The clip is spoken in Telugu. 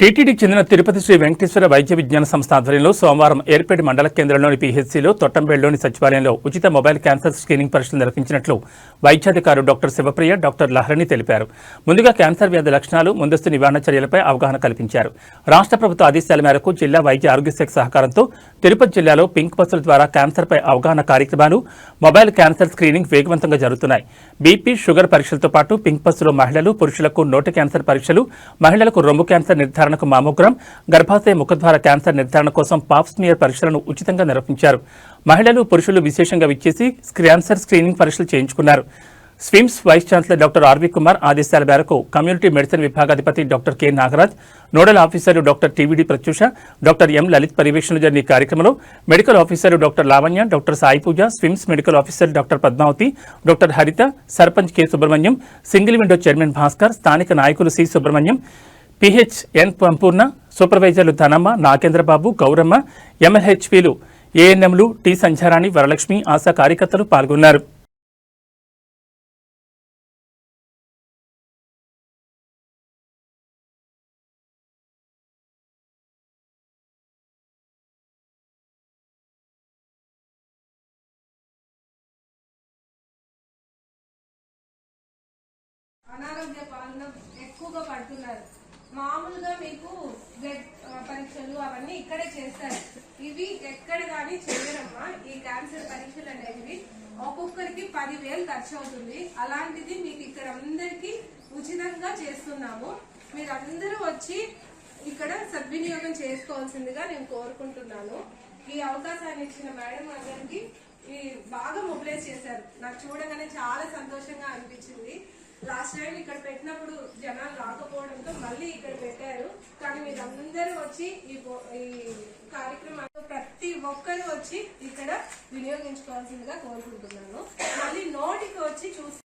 టీటీడీకి చెందిన తిరుపతి శ్రీ వెంకటేశ్వర వైద్య విజ్ఞాన సంస్థ ఆధ్వర్యంలో సోమవారం ఏర్పేట మండల కేంద్రంలోని పీహెచ్సీలో తొట్టంబేడులోని సచివాలయంలో ఉచిత మొబైల్ క్యాన్సర్ స్క్రీనింగ్ పరీక్షలు నిర్వహించినట్లు వైద్యాధికారు డాక్టర్ శివప్రియ డాక్టర్ లహరిని తెలిపారు. ముందుగా క్యాన్సర్ వ్యాధి లక్షణాలు ముందస్తు నివారణ చర్యలపై అవగాహన కల్పించారు. రాష్ట్ర ప్రభుత్వ ఆదేశాల మేరకు జిల్లా వైద్య ఆరోగ్య శాఖ సహకారంతో తిరుపతి జిల్లాలో పింక్ బస్సుల ద్వారా క్యాన్సర్పై అవగాహన కార్యక్రమాలు మొబైల్ క్యాన్సర్ స్క్రీనింగ్ వేగవంతంగా జరుగుతున్నాయి. బీపీ షుగర్ పరీక్షలతో పాటు పింక్ బస్సులో మహిళలు పురుషులకు నోటి క్యాన్సర్ పరీక్షలు మహిళలకు రొమ్ము క్యాన్సర్ నిర్ధారణ నిర్ధారణకు మామోగ్రామ్ గర్భాశయ ముఖద్వార క్యాన్సర్ నిర్ధారణ కోసం పాప్ స్మియర్ పరీక్షలను ఉచితంగా నిర్వహించారు. మహిళలు పురుషులు విశేషంగా విచ్చేసి క్యాన్సర్ స్క్రీనింగ్ పరీక్షలు చేయించుకున్నారు. SVIMS vice chancellor doctor R V Kumar ఆదేశాల మేరకు community medicine విభాగాధిపతి doctor K Nagaraj nodal officer doctor T V D Pratyusha doctor M Lalith పర్యవేక్షణలో జరిగిన కార్యక్రమంలో medical officer doctor Lavanya doctor Sai Pooja SVIMS medical officer doctor Padmavathi doctor Haritha sarpanch K Subrahmanyam single window chairman Bhaskar స్థానిక నాయకులు సి సుబ్రహ్మణ్యం పిహెచ్ ఎన్ సంపూర్ణ సూపర్వైజర్లు ధనమ్మ నాగేంద్రబాబు గౌరమ్మ ఎంఎల్హెచ్పీలు ఏఎన్ఎంలు టి సంధ్యారాణి వరలక్ష్మి ఆశా కార్యకర్తలు పాల్గొన్నారు. అనారోగ్య పాలన ఎక్కువగా పడుతున్నారు. మామూలుగా మీకు బ్లడ్ పరీక్షలు అవన్నీ ఇక్కడే చేస్తారు. ఇవి ఎక్కడ కానీ చేయరమ్మా. ఈ క్యాన్సర్ పరీక్షలు అనేవి ఒక్కొక్కరికి పదివేలు ఖర్చు అవుతుంది అలాంటిది మీకు ఇక్కడ అందరికి ఉచితంగా చేస్తున్నాము. మీరు అందరూ వచ్చి ఇక్కడ సద్వినియోగం చేసుకోవాల్సిందిగా నేను కోరుకుంటున్నాను. ఈ అవకాశాన్ని ఇచ్చిన మేడం అందరికి ఈ బాగా మొబిలైజ్ చేశారు. నాకు చూడగానే చాలా సంతోషంగా అనిపించింది. లాస్ట్ టైం ఇక్కడ పెట్టినప్పుడు జనాలు రాకపోవడంతో మళ్ళీ ఇక్కడ పెట్టారు. కానీ మీరందరూ వచ్చి ఈ కార్యక్రమాల్లో ఈ ప్రతి ఒక్కరు వచ్చి ఇక్కడ వినియోగించుకోవాల్సిందిగా కోరుకుంటున్నాను. మళ్ళీ నోటికి వచ్చి చూసి